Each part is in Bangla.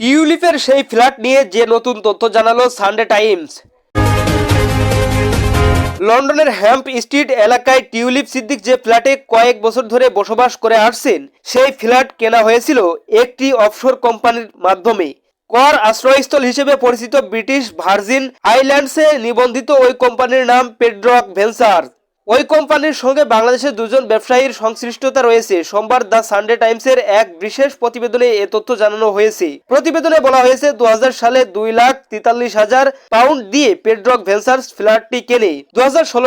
টিউলিপের সেই ফ্ল্যাট নিয়ে যে নতুন তথ্য জানালো সানডে টাইমস। লন্ডনের হ্যাম্প স্ট্রিট এলাকায় টিউলিপ সিদ্দিক যে ফ্ল্যাটে কয়েক বছর ধরে বসবাস করে আসছেন, সেই ফ্ল্যাট কেনা হয়েছিল একটি অফশোর কোম্পানির মাধ্যমে। কর আশ্রয়স্থল হিসেবে পরিচিত ব্রিটিশ ভার্জিন আইল্যান্ডসে নিবন্ধিত ওই কোম্পানির নাম পেড্রক ভেঞ্চার ওই কোম্পানির সঙ্গে বাংলাদেশের দুজন ব্যবসায়ীর সংশ্লিষ্টতা রয়েছে। সোমবার দ্য সানডে টাইমসের এক বিশেষ প্রতিবেদনে এ তথ্য জানানো হয়েছে। প্রতিবেদনে বলা হয়েছে দু সালে দুই লাখ তেতাল্লিশ হাজার পাউন্ড দিয়ে পেড্রক ভেঞ্চার্স ফ্ল্যাটটি কেনে। দু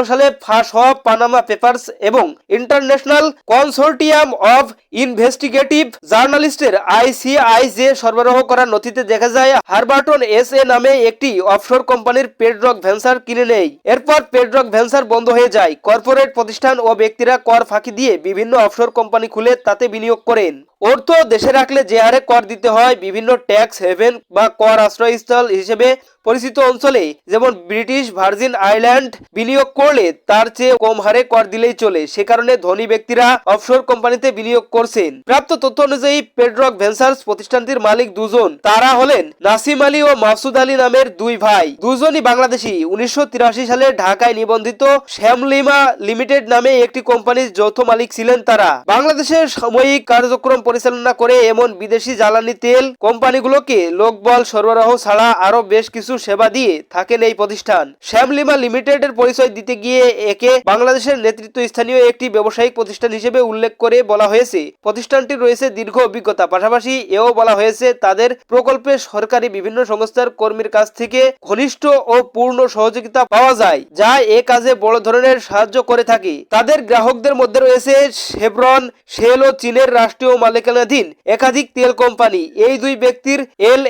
সালে ফাঁস হওয়া পানামা পেপারস এবং ইন্টারন্যাশনাল কনসোর্টিয়াম অফ ইনভেস্টিগেটিভ জার্নালিস্টের আইসিআইজে সরবরাহ করা নথিতে দেখা যায়, হারবার্টন এস এ নামে একটি অফশোর কোম্পানির পেড্রক ভেঞ্চার কিনে নেয়। এরপর পেড্রক ভেঞ্চার বন্ধ হয়ে যায়। কর্পোরেট প্রতিষ্ঠান ও ব্যক্তিরা কর ফাঁকি দিয়ে বিভিন্ন অফশোর কোম্পানি খুলে তাতে বিনিয়োগ করেন। অর্থ দেশে রাখলে যে হারে কর দিতে হয় বিভিন্ন ট্যাক্স, হেভেন বা কর আশ্রয়স্থল হিসেবে পরিচিত অঞ্চলে, যেমন ব্রিটিশ ভার্জিন আইল্যান্ড বিনিয়োগ করলে তার চেয়ে কম হারে কর দিলেই চলে। সে কারণে ধনী ব্যক্তিরা অফশোর কোম্পানিতে বিনিয়োগ করছেন। প্রাপ্ত তথ্য অনুযায়ী, পেড্রক ভেঞ্চার্স প্রতিষ্ঠানটির মালিক দুজন। তারা হলেন নাসিম আলী ও মাসুদ আলী নামের দুই ভাই। দুজনই বাংলাদেশি। উনিশশো তিরাশি সালে ঢাকায় নিবন্ধিত শ্যামলিমা লিমিটেড নামে একটি কোম্পানির যৌথ মালিক ছিলেন তারা। বাংলাদেশের সাময়িক কার্যক্রম পরিচালনা করে এমন বিদেশি জ্বালানি তেল কোম্পানিগুলোকে লোকবল সরবরাহ ছাড়া আরও বেশ কিছু সেবা দিয়ে থাকেন এই প্রতিষ্ঠান। শ্যামলিমা লিমিটেডের পরিচয় দিতে গিয়ে একে বাংলাদেশের নেতৃত্ব স্থানীয় একটি ব্যবসায়িক প্রতিষ্ঠান হিসেবে উল্লেখ করে বলা হয়েছে। প্রতিষ্ঠানটির রয়েছে দীর্ঘ অভিজ্ঞতা, পাশাপাশি এও বলা হয়েছে তাদের প্রকল্পে সরকারি বিভিন্ন সংস্থার কর্মীর কাছ থেকে ঘনিষ্ঠ ও পূর্ণ সহযোগিতা পাওয়া যায়, যা এ কাজে বড় ধরনের সাহায্য করে থাকে। তাদের গ্রাহকদের মধ্যে রয়েছে শেভরন, শেল ও চীনের রাষ্ট্রীয় মালিকানাধীন একাধিক তেল কোম্পানি। এই দুই ব্যক্তির এল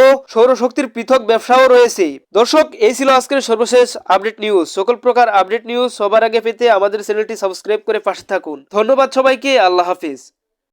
ও সৌরশক্তির পৃথক ব্যবসাও রয়েছে। দর্শক, এই ছিল আজকের সর্বশেষ আপডেট নিউজ। সকল প্রকার আপডেট নিউজ সবার আগে পেতে আমাদের চ্যানেলটি সাবস্ক্রাইব করে পাশে থাকুন। ধন্যবাদ সবাইকে, আল্লাহ হাফিজ।